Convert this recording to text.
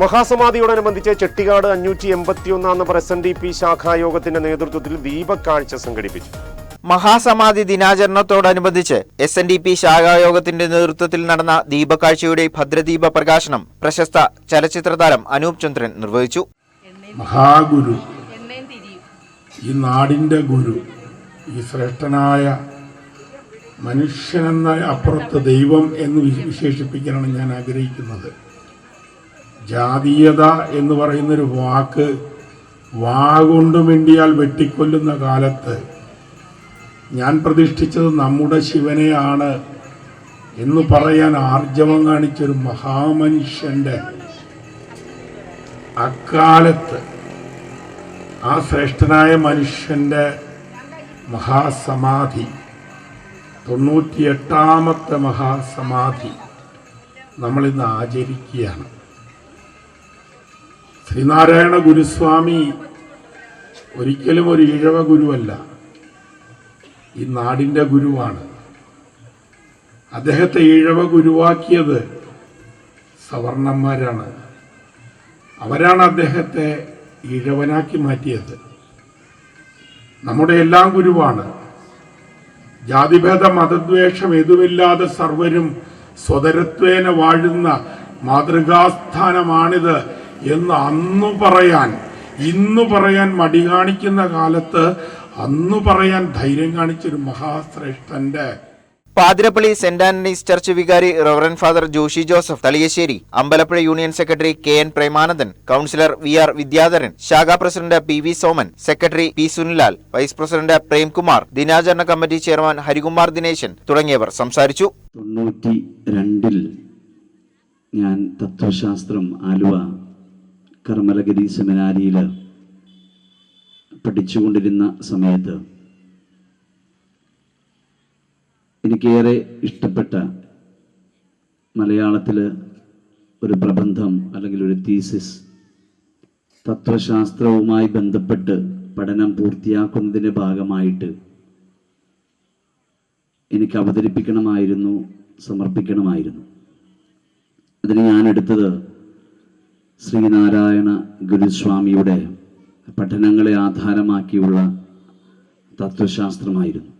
മഹാസമാധിയോടനുബന്ധിച്ച് ചെട്ടിക്കാട് അഞ്ഞൂറ്റി എൺപത്തിയൊന്നാം number S N D P ശാഖായോഗത്തിന്റെ നേതൃത്വത്തിൽ ദീപക്കാഴ്ച സംഘടിപ്പിച്ചു. മഹാസമാധി ദിനാചരണത്തോടനുബന്ധിച്ച് എസ് എൻ ഡി പി ശാഖായോഗത്തിന്റെ നേതൃത്വത്തിൽ നടന്ന ദീപക്കാഴ്ചയുടെ ഭദ്രദീപ പ്രകാശനം പ്രശസ്ത ചലച്ചിത്ര താരം അനൂപ് ചന്ദ്രൻ നിർവഹിച്ചു. മഹാഗുരു ഈ നാടിന്റെ ഗുരു ഈ ശ്രേഷ്ഠനായ മനുഷ്യനെന്ന അപ്പുറത്ത് ദൈവം എന്ന് വിശേഷിപ്പിക്കാനാണ് ഞാൻ ആഗ്രഹിക്കുന്നത്. ജാതീയത എന്ന് പറയുന്നൊരു വാക്ക് വാഗൊണ്ട് മിണ്ടിയാൽ വെട്ടിക്കൊല്ലുന്ന കാലത്ത് ഞാൻ പ്രതിഷ്ഠിച്ചത് നമ്മുടെ ശിവനെയാണ് എന്ന് പറയാൻ ആർജവം കാണിച്ചൊരു മഹാമനുഷ്യന്റെ അക്കാലത്ത് ആ ശ്രേഷ്ഠനായ മനുഷ്യന്റെ മഹാസമാധി തൊണ്ണൂറ്റിയെട്ടാമത്തെ മഹാസമാധി നമ്മളിന്ന് ആചരിക്കുകയാണ്. ശ്രീനാരായണ ഗുരുസ്വാമി ഒരിക്കലും ഒരു ഇഴവ ഗുരുവല്ല. ഈ നാടിന്റെ ഗുരുവാണ്. അദ്ദേഹത്തെ ഇഴവ ഗുരുവാക്കിയത് സവർണന്മാരാണ്. അവരാണ് അദ്ദേഹത്തെ ഇഴവനാക്കി മാറ്റിയത്. നമ്മുടെ എല്ലാം ഗുരുവാണ്. ജാതിഭേദ മതദ്വേഷം എതുവില്ലാതെ സർവരും സ്വതരത്വേന വാഴുന്ന മാതൃകാസ്ഥാനമാണിത്. എന്ന് അന്നു പറയാൻ ഇന്നു പറയാൻ മടി കാണിക്കുന്ന കാലത്ത് അന്നു പറയാൻ ധൈര്യം കാണിച്ചൊരു മഹാശ്രേഷ്ഠന്റെ. പാതിരപ്പള്ളി സെന്റ് ആന്റണീസ് ചർച്ച് വികാരി reverend father Joshy Joseph Thaliyassery Ambalappuzha union secretary K N Premanandan councillor V R Vidyadharan ശാഖാ president P V Soman secretary P Sunilal vice president Premkumar ദിനാചരണ കമ്മിറ്റി ചെയർമാൻ ഹരികുമാർ ദിനേശൻ തുടങ്ങിയവർ സംസാരിച്ചു. തൊണ്ണൂറ്റി രണ്ടിൽ ഞാൻ തത്വശാസ്ത്രം ആലുവ കർമ്മലഗിരി സെമിനാരിയിൽ പഠിച്ചുകൊണ്ടിരുന്ന സമയത്ത് എനിക്കേറെ ഇഷ്ടപ്പെട്ട മലയാളത്തിൽ ഒരു പ്രബന്ധം അല്ലെങ്കിൽ ഒരു തീസിസ് തത്വശാസ്ത്രവുമായി ബന്ധപ്പെട്ട് പഠനം പൂർത്തിയാക്കുന്നതിന്റെ ഭാഗമായിട്ട് എനിക്ക് അവതരിപ്പിക്കണമായിരുന്നു സമർപ്പിക്കണമായിരുന്നു. അതിന് ഞാൻ എടുത്തത് ശ്രീനാരായണ ഗുരുസ്വാമിയുടെ പഠനങ്ങളെ ആധാരമാക്കിയുള്ള തത്വശാസ്ത്രമായിരുന്നു.